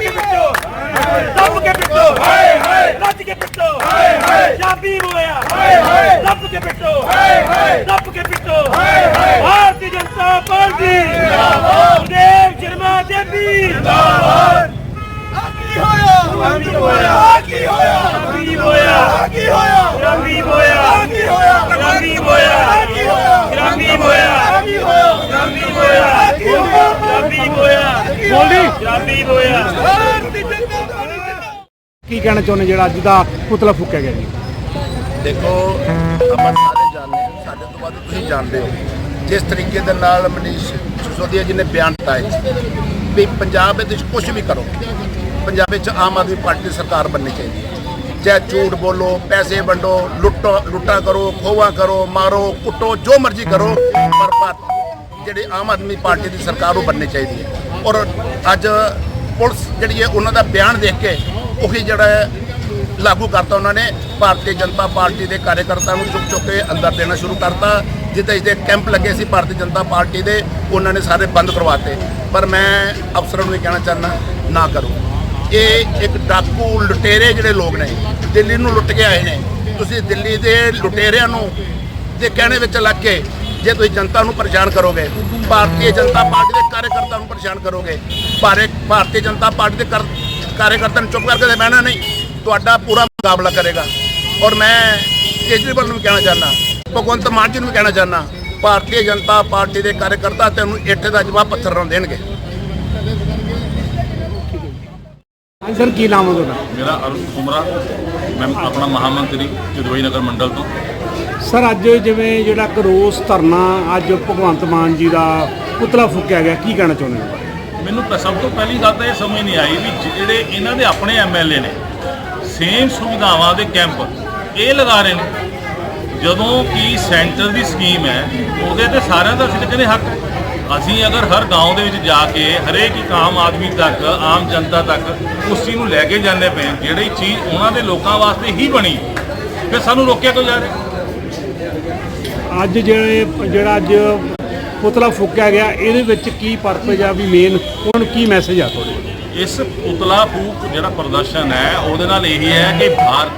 ਕੇ ਪਿੱਟੋ। ਦੱਬ ਕੇ ਪਿੱਟੋ। ਹਾਏ ਹਾਏ ਰੱਜ ਕੇ ਪਿੱਟੋ। ਹਾਏ ਹਾਏ ਚਾਬੀ ਮੋਇਆ ਹਾਏ ਹਾਏ ਦੱਬ ਕੇ ਪਿੱਟੋ। ਹਾਏ ਹਾਏ ਦੱਬ ਕੇ ਪਿੱਟੋ। ਹਾਏ ਹਾਏ ਭਾਰਤੀ ਜਨਤਾ ਪਾਰਟੀ। ਜਿੰਦਾਬਾਦ ਦੇਵ ਸ਼ਰਮਾ ਦੇਵੀ ਜਿੰਦਾਬਾਦ ਕੀ ਹੋਇਆ? ਕੀ ਹੋਇਆ? ਕੀ ਹੋਇਆ ਕੀ ਹੋਇਆ? ਕੀ ਹੋਇਆ ਗ੍ਰਾਮੀ ਹੋਇਆ ਕੀ ਹੋਇਆ? ਗ੍ਰਾਮੀ ਹੋਇਆ ਕੀ ਹੋਇਆ? ਗ੍ਰਾਮੀ ਹੋਇਆ ਕੀ ਹੋਇਆ? ਗ੍ਰਾਮੀ ਹੋਇਆ ਕੀ ਹੋਇਆ ਗ੍ਰਾਮੀ ਹੋਇਆ ਬੋਲੀ ਗ੍ਰਾਮੀ ਹੋਇਆ ਭਾਰਤੀ ਜਨਤਾ ਪਾਰਟੀ ਕੀ ਕਹਿਣਾ ਚਾਹੁੰਦੇ ਜਿਹੜਾ ਅੱਜ ਦਾ ਪੁਤਲਾ ਫੂਕਿਆ ਗਿਆ ਜੀ? ਦੇਖੋ ਆਪਾਂ ਸਾਰੇ ਜਾਣਦੇ ਹਾਂ ਸਾਡੇ ਤੋਂ ਵੱਧ ਤੁਸੀਂ ਜਾਣਦੇ ਹੋ। ਜਿਸ ਤਰੀਕੇ ਦੇ ਨਾਲ ਮਨੀਸ਼ ਸਿਸੋਦੀਆ ਜੀ ਨੇ ਬਿਆਨ ਦਿੱਤਾ ਹੈ ਵੀ ਪੰਜਾਬ ਵਿੱਚ ਕੁਝ ਵੀ ਕਰੋ ਪੰਜਾਬ ਵਿੱਚ ਆਮ ਆਦਮੀ ਪਾਰਟੀ ਦੀ ਸਰਕਾਰ ਬਣਨੀ ਚਾਹੀਦੀ ਹੈ। ਚਾਹੇ ਝੂਠ ਬੋਲੋ ਪੈਸੇ ਵੰਡੋ ਲੁੱਟੋ ਲੁੱਟਾ ਕਰੋ ਖੋਵਾ ਕਰੋ ਮਾਰੋ ਕੁੱਟੋ ਜੋ ਮਰਜ਼ੀ ਕਰੋ ਪਰ ਪਰ ਜਿਹੜੀ ਆਮ ਆਦਮੀ ਪਾਰਟੀ ਦੀ ਸਰਕਾਰ ਉਹ ਬਣਨੀ ਚਾਹੀਦੀ ਹੈ। ਔਰ ਅੱਜ ਪੁਲਿਸ ਜਿਹੜੀ ਹੈ ਉਹਨਾਂ ਦਾ ਬਿਆਨ ਦੇਖ ਕੇ ਉਹੀ ਜਿਹੜਾ ਲਾਗੂ ਕਰਤਾ ਉਹਨਾਂ ਨੇ। ਭਾਰਤੀ ਜਨਤਾ ਪਾਰਟੀ ਦੇ ਕਾਰਜਕਰਤਾ ਨੂੰ ਚੁੱਕ ਚੁੱਕ ਕੇ ਅੰਦਰ ਦੇਣਾ ਸ਼ੁਰੂ ਕਰਤਾ। ਜਿੱਥੇ ਜਿਹਦੇ ਕੈਂਪ ਲੱਗੇ ਸੀ ਭਾਰਤੀ ਜਨਤਾ ਪਾਰਟੀ ਦੇ, ਉਹਨਾਂ ਨੇ ਸਾਰੇ ਬੰਦ ਕਰਵਾਤੇ ਪਰ ਮੈਂ ਅਫਸਰਾਂ ਨੂੰ ਇਹ ਕਹਿਣਾ ਚਾਹੁੰਦਾ, ਨਾ ਕਰੋ। ਇਹ ਇੱਕ ਡਾਕੂ ਲੁਟੇਰੇ ਜਿਹੜੇ ਲੋਕ ਨੇ, ਦਿੱਲੀ ਨੂੰ ਲੁੱਟ ਕੇ ਆਏ ਨੇ। ਤੁਸੀਂ ਦਿੱਲੀ ਦੇ ਲੁਟੇਰਿਆਂ ਨੂੰ ਦੇ ਕਹਿਣੇ ਵਿੱਚ ਲੱਗ ਕੇ ਜੇ ਤੁਸੀਂ ਜਨਤਾ ਨੂੰ ਪਰੇਸ਼ਾਨ ਕਰੋਗੇ, ਭਾਰਤੀ ਜਨਤਾ ਪਾਰਟੀ ਦੇ ਕਾਰਜਕਰਤਾ ਨੂੰ ਪਰੇਸ਼ਾਨ ਕਰੋਗੇ ਭਾਰਤ ਭਾਰਤੀ ਜਨਤਾ ਪਾਰਟੀ ਦੇ ਕਰ- ਕਾਰਜਕਰਤਾਵਾਂ ਨੂੰ ਚੁੱਪ ਕਰਕੇ ਬਹਿਣਾ ਨਹੀਂ, ਤੁਹਾਡਾ ਪੂਰਾ ਮੁਕਾਬਲਾ ਕਰੇਗਾ। ਔਰ ਮੈਂ ਕੇਜਰੀਵਾਲ ਨੂੰ ਵੀ ਕਹਿਣਾ ਚਾਹੁੰਦਾ, ਭਗਵੰਤ ਮਾਨ ਜੀ ਨੂੰ ਵੀ ਕਹਿਣਾ ਚਾਹੁੰਦਾ, ਭਾਰਤੀ ਜਨਤਾ ਪਾਰਟੀ ਦੇ ਕਾਰਜਕਰਤਾ ਤੈਨੂੰ ਇੱਥੇ ਦਾ ਜਵਾਬ ਪੱਥਰ ਨਾਲ ਦੇਣਗੇ। ਹਾਂਜੀ ਸਰ ਕੀ ਨਾਮ ਹੈ ਤੁਹਾਡਾ? ਮੇਰਾ ਅਰੁਣ ਕੁਮਰਾ। ਮੈਂ ਆਪਣਾ ਮਹਾਮੰਤਰੀ ਚਿਦਵਈ ਨਗਰ ਮੰਡਲ ਤੋਂ। ਸਰ ਅੱਜ ਜਿਵੇਂ ਜਿਹੜਾ ਕਰੋਸ ਧਰਨਾ ਅੱਜ ਭਗਵੰਤ ਮਾਨ ਜੀ ਦਾ ਪੁਤਲਾ ਫੂਕਿਆ ਗਿਆ ਕੀ ਕਹਿਣਾ ਚਾਹੁੰਦੇ ਹੋ? ਮੈਨੂੰ ਤਾਂ ਸਭ ਤੋਂ ਪਹਿਲੀ ਗੱਲ ਤਾਂ ਇਹ ਸਮਝ ਨਹੀਂ ਆਈ ਵੀ ਜਿਹੜੇ ਇਹਨਾਂ ਦੇ ਆਪਣੇ ਐਮਐਲਏ ਨੇ ਸੇਮ ਸੁਵਿਧਾਵਾਂ ਦੇ ਕੈਂਪ ਇਹ ਲਗਾ ਰਹੇ ਨੇ। ਜਦੋਂ ਕਿ ਸੈਂਟਰ ਦੀ ਸਕੀਮ ਹੈ ਉਹਦੇ ਤੇ ਸਾਰਿਆਂ ਦਾ ਤਾਂ ਕਹਿੰਦੇ ਹੱਕ। ਹੈ। ਅਸੀਂ ਅਗਰ ਹਰ گاؤں ਦੇ ਵਿੱਚ ਜਾ ਕੇ ਹਰੇਕ ਇੱਕ ਆਮ ਆਦਮੀ ਤੱਕ ਆਮ ਜਨਤਾ ਤੱਕ ਉਸ ਚੀਜ਼ ਨੂੰ ਲੈ ਕੇ ਜਾਂਦੇ ਪਏ ਹਾਂ, ਜਿਹੜੀ ਚੀਜ਼ ਉਹਨਾਂ ਦੇ ਲੋਕਾਂ ਵਾਸਤੇ ਹੀ ਬਣੀ ਫਿਰ ਸਾਨੂੰ ਰੋਕਿਆ ਕਿਉਂ ਜਾ ਰਿਹਾ ਅੱਜ ਜਿਹੜੇ ਜਿਹੜਾ ਅੱਜ ਪੁਤਲਾ ਫੂਕਿਆ ਗਿਆ ਇਹਦੇ ਵਿੱਚ ਕੀ ਪਰਪਸ ਆ ਵੀ ਮੇਨ ਉਹਨਾਂ ਨੂੰ ਕੀ ਮੈਸੇਜ ਆ ਤੁਹਾਡੇ ਇਸ ਪੁਤਲਾ ਫੂਕ ਜਿਹੜਾ ਪ੍ਰਦਰਸ਼ਨ ਹੈ ਉਹਦੇ ਨਾਲ ਇਹ ਹੈ ਕਿ ਭਾਰਤ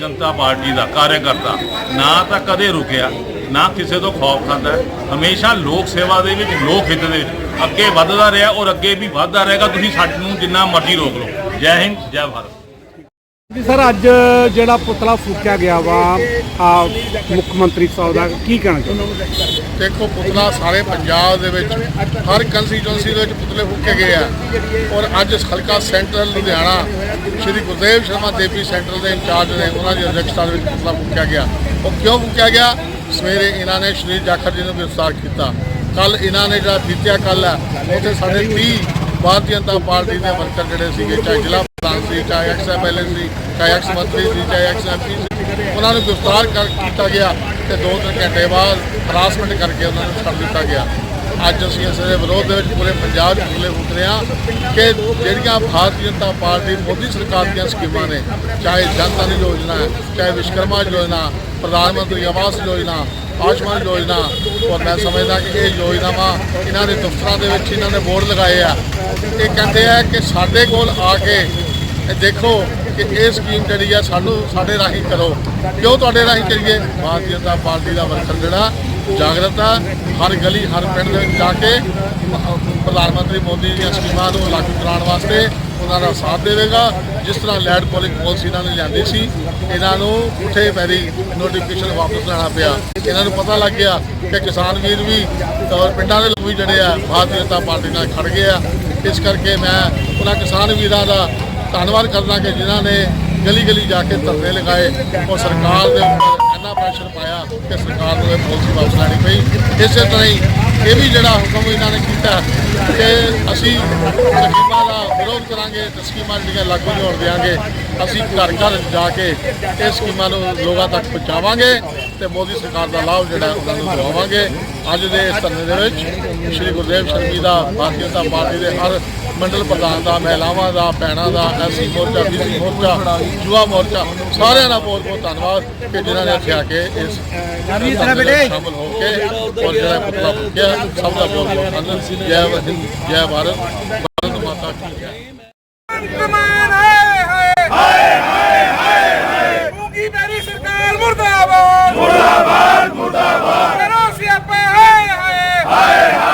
ਜਨਤਾ ਪਾਰਟੀ ਦਾ ਕਾਰਜਕਰਤਾ ਨਾ ਤਾਂ ਕਦੇ ਰੁਕਿਆ ਨਾ ਕਿਸੇ ਤੋਂ ਖੌਫ ਖਾਂਦਾ ਹੈ। ਹਮੇਸ਼ਾ ਲੋਕ ਸੇਵਾ ਦੇ ਵਿੱਚ ਲੋਕ ਹਿੱਤ ਦੇ ਵਿੱਚ ਅੱਗੇ ਵੱਧਦਾ ਰਿਹਾ ਔਰ ਅੱਗੇ ਵੀ ਵੱਧਦਾ ਰਹੇਗਾ। ਤੁਸੀਂ ਸਾਨੂੰ ਜਿੰਨਾ ਮਰਜ਼ੀ ਰੋਕ ਲਓ। ਜੈ ਹਿੰਦ ਜੈ ਭਾਰਤ। ਜੀ ਸਰ ਅੱਜ ਜਿਹੜਾ ਪੁਤਲਾ ਫੂਕਿਆ ਗਿਆ ਵਾ ਆ ਮੁੱਖ ਮੰਤਰੀ ਸਾਹਿਬ ਦਾ ਕੀ ਕਹਿਣਾ ਚਾਹੁੰਦੇ? ਦੇਖੋ ਪੁਤਲਾ ਸਾਰੇ ਪੰਜਾਬ ਦੇ ਵਿੱਚ ਹਰ ਕੰਸਟੀਚੁਐਂਸੀ ਦੇ ਵਿੱਚ ਪੁਤਲੇ ਫੂਕੇ ਗਏ ਆ। ਔਰ ਅੱਜ ਹਲਕਾ ਸੈਂਟਰਲ ਲੁਧਿਆਣਾ ਸ਼੍ਰੀ ਗੁਰਦੇਵ ਸ਼ਰਮਾ ਦੇਵੀ ਸੈਂਟਰਲ ਦੇ ਇੰਚਾਰਜ ਨੇ ਉਹਨਾਂ ਦੀ ਅਧਿਕਸ਼ਤਾ ਦੇ ਵਿੱਚ ਪੁਤਲਾ ਫੂਕਿਆ ਗਿਆ। ਉਹ ਕਿਉਂ ਫੂਕਿਆ ਗਿਆ? ਸਵੇਰੇ ਇਹਨਾਂ ਨੇ ਸ਼੍ਰੀ ਜਾਖੜ ਜੀ ਨੂੰ ਗ੍ਰਿਫਤਾਰ ਕੀਤਾ। ਕੱਲ ਇਹਨਾਂ ਨੇ ਜਿਹੜਾ ਬੀਤਿਆ ਕੱਲ ਹੈ, ਉੱਥੇ ਸਾਡੇ 30 ਭਾਰਤੀ ਜਨਤਾ ਪਾਰਟੀ ਦੇ ਵਰਕਰ ਜਿਹੜੇ ਸੀਗੇ, ਚਾਹੇ ਜ਼ਿਲ੍ਹਾ ਪ੍ਰਧਾਨ ਸੀ, ਚਾਹੇ ਐਕਸ ਐਮਐਲਏ ਸੀ, ਚਾਹੇ ਐਕਸ ਮੰਤਰੀ ਸੀ, ਚਾਹੇ ਐਕਸ ਐਮਪੀ ਸੀ, ਉਹਨਾਂ ਨੂੰ ਗ੍ਰਿਫਤਾਰ ਕਰ ਕੀਤਾ ਗਿਆ ਤੇ ਦੋ ਤਿੰਨ ਘੰਟੇ ਬਾਅਦ ਹਰਾਸਮੈਂਟ ਕਰਕੇ ਉਹਨਾਂ ਨੂੰ ਛੱਡ ਦਿੱਤਾ ਗਿਆ। ਅੱਜ ਅਸੀਂ ਇਸ ਦੇ ਵਿਰੋਧ ਦੇ ਵਿੱਚ ਪੂਰੇ ਪੰਜਾਬ 'ਚ ਖੁੱਲੇ ਉਤਰੇ ਹਾਂ ਕਿ ਜਿਹੜੀਆਂ ਭਾਰਤੀ ਜਨਤਾ ਪਾਰਟੀ, ਮੋਦੀ ਸਰਕਾਰ ਦੀਆਂ ਸਕੀਮਾਂ ਨੇ, ਚਾਹੇ ਜਨ ਧਨ ਯੋਜਨਾ ਹੈ, ਚਾਹੇ ਵਿਸ਼ਕਰਮਾ ਯੋਜਨਾ ਪ੍ਰਧਾਨ ਮੰਤਰੀ ਆਵਾਸ ਯੋਜਨਾ, ਆਯੁਸ਼ਮਾਨ ਯੋਜਨਾ, ਔਰ ਮੈਂ ਸਮਝਦਾ ਕਿ ਇਹ ਯੋਜਨਾਵਾਂ ਇਹਨਾਂ ਦੇ ਦਫ਼ਤਰਾਂ ਦੇ ਵਿੱਚ ਇਹਨਾਂ ਨੇ ਬੋਰਡ ਲਗਾਏ ਆ। ਇਹ ਕਹਿੰਦੇ ਆ ਕਿ ਸਾਡੇ ਕੋਲ ਆ ਕੇ ਇਹ ਦੇਖੋ ਕਿ ਇਹ ਸਕੀਮ ਜਿਹੜੀ ਆ ਸਾਨੂੰ, ਸਾਡੇ ਰਾਹੀਂ ਕਰੋ। ਕਿਉਂ ਤੁਹਾਡੇ ਰਾਹੀਂ ਕਰੀਏ? ਭਾਰਤੀ ਜਨਤਾ ਪਾਰਟੀ ਦਾ ਵਰਕਰ ਜਿਹੜਾ, ਜਾਗਰਤ ਆ, ਹਰ ਗਲੀ, ਹਰ ਪਿੰਡ ਦੇ ਵਿੱਚ ਜਾ ਕੇ ਪ੍ਰਧਾਨ ਮੰਤਰੀ ਮੋਦੀ ਦੀਆਂ ਸਕੀਮਾਂ ਨੂੰ ਲਾਗੂ ਕਰਾਉਣ ਵਾਸਤੇ ਉਹਨਾਂ ਦਾ ਸਾਥ ਦੇਵੇਗਾ ਜਿਸ ਤਰ੍ਹਾਂ ਲੈਂਡ ਪੋਲਿੰਗ ਪਾਲਿਸੀ ਇਹਨਾਂ ਨੇ ਲਿਆਂਦੀ ਸੀ, ਇਹਨਾਂ ਨੂੰ ਉੱਥੇ ਪੈਰੀ ਨੋਟੀਫਿਕੇਸ਼ਨ ਵਾਪਸ ਲੈਣਾ ਪਿਆ। ਇਹਨਾਂ ਨੂੰ ਪਤਾ ਲੱਗ ਗਿਆ ਕਿ ਕਿਸਾਨ ਵੀਰ ਵੀ ਔਰ ਪਿੰਡਾਂ ਦੇ ਲੋਕ ਵੀ ਜਿਹੜੇ ਆ, ਭਾਰਤੀ ਜਨਤਾ ਪਾਰਟੀ ਨਾਲ ਖੜ ਗਏ ਆ। ਇਸ ਕਰਕੇ ਮੈਂ ਉਹਨਾਂ ਕਿਸਾਨ ਵੀਰਾਂ ਦਾ ਧੰਨਵਾਦ ਕਰਦਾ ਕਿ ਜਿਨ੍ਹਾਂ ਨੇ ਗਲੀ ਗਲੀ ਜਾ ਕੇ ਧਰਨੇ ਲਗਾਏ। ਉਹ ਸਰਕਾਰ ਦੇ ਉੱਪਰ ਇੰਨਾ ਪ੍ਰੈਸ਼ਰ ਪਾਇਆ ਕਿ ਸਰਕਾਰ ਨੂੰ ਇਹ ਪਾਲਿਸੀ ਵਾਪਸ ਲੈਣੀ ਪਈ। ਇਸੇ ਤਰ੍ਹਾਂ ਹੀ ਇਹ ਵੀ ਜਿਹੜਾ ਹੁਕਮ ਇਹਨਾਂ ਨੇ ਕੀਤਾ ਕਿ ਅਸੀਂ ਸਕੀਮਾਂ ਦਾ ਵਿਰੋਧ ਕਰਾਂਗੇ ਤੇ ਸਕੀਮਾਂ ਜਿਹੜੀਆਂ ਲਾਗੂ ਨਹੀਂ ਹੋਣ ਦਿਆਂਗੇ, ਅਸੀਂ ਘਰ ਘਰ ਜਾ ਕੇ ਇਹ ਸਕੀਮਾਂ ਨੂੰ ਲੋਕਾਂ ਤੱਕ ਪਹੁੰਚਾਵਾਂਗੇ ਤੇ ਮੋਦੀ ਸਰਕਾਰ ਦਾ ਲਾਭ ਜਿਹੜਾ ਉਹਨਾਂ ਨੂੰ ਦਿਵਾਵਾਂਗੇ। ਅੱਜ ਦੇ ਇਸ ਧਰਨੇ ਦੇ ਵਿੱਚ ਸ਼੍ਰੀ ਗੁਰਦੇਵ ਸ਼ਰਮੀ ਦਾ ਭਾਰਤੀ ਜਨਤਾ ਪਾਰਟੀ ਦੇ ਹਰ ਮੰਡਲ ਪ੍ਰਧਾਨ ਦਾ ਮਹਿਲਾਵਾਂ ਦਾ ਭੈਣਾਂ ਦਾ ਐਸੀ ਮੋਰਚਾ ਬੀਸੀ ਮੋਰਚਾ ਯੁਵਾ ਮੋਰਚਾ ਸਾਰਿਆਂ ਦਾ ਬਹੁਤ ਬਹੁਤ ਧੰਨਵਾਦ ਕਿ ਜਿਨ੍ਹਾਂ ਨੇ ਇੱਥੇ ਆ ਕੇ ਇਸ ਸ਼ਾਮਿਲ ਹੋ ਕੇ ਔਰ ਜਿਹੜਾ ਪੁਤਲਾ ਫੁਕਿਆ ਸਭ ਦਾ ਬਹੁਤ ਬਹੁਤ ਧੰਨਵਾਦ। ਜੈ ਹਿੰਦ ਜੈ ਭਾਰਤ। ਭਾਰਤ ਮਾਤਾ ਕੀ ਜੈ। ਮੁਰਦਾਬਾਦ। ਮੁਰਦਾਬਾਦ ਮੁਰਦਾਬਾਦ। ਕਰੋ ਸਿਆਪੇ ਹਾਏ ਹਾਏ ਹਾਏ।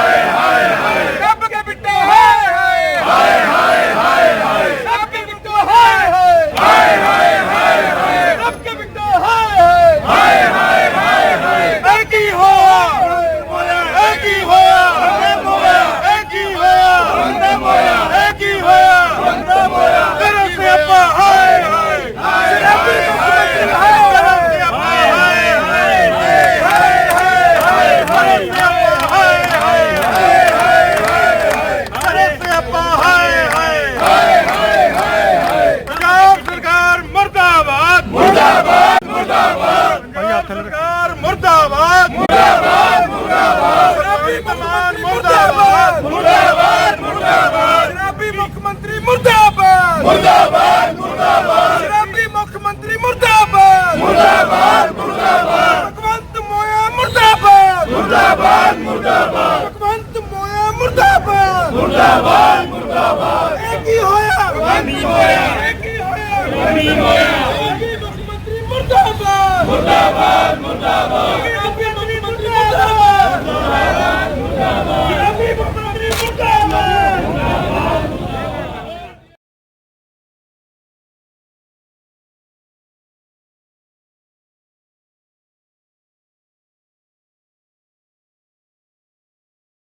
ਨਹੀਂ ਹੋਇਆ ਕੀ ਹੋਇਆ? ਨਹੀਂ ਹੋਇਆ? ਕੀ ਮੁੱਖ ਮੰਤਰੀ ਮੁਰਦਾਬਾਦ। ਮੁਰਦਾਬਾਦ ਮੁਰਦਾਬਾਦ। ਕੀ ਆਪੇ ਮੁੱਖ ਮੰਤਰੀ ਮੁਰਦਾਬਾਦ ਮੁਰਦਾਬਾਦ। ਮੁਰਦਾਬਾਦ ਕੀ ਆਪੇ ਮੁੱਖ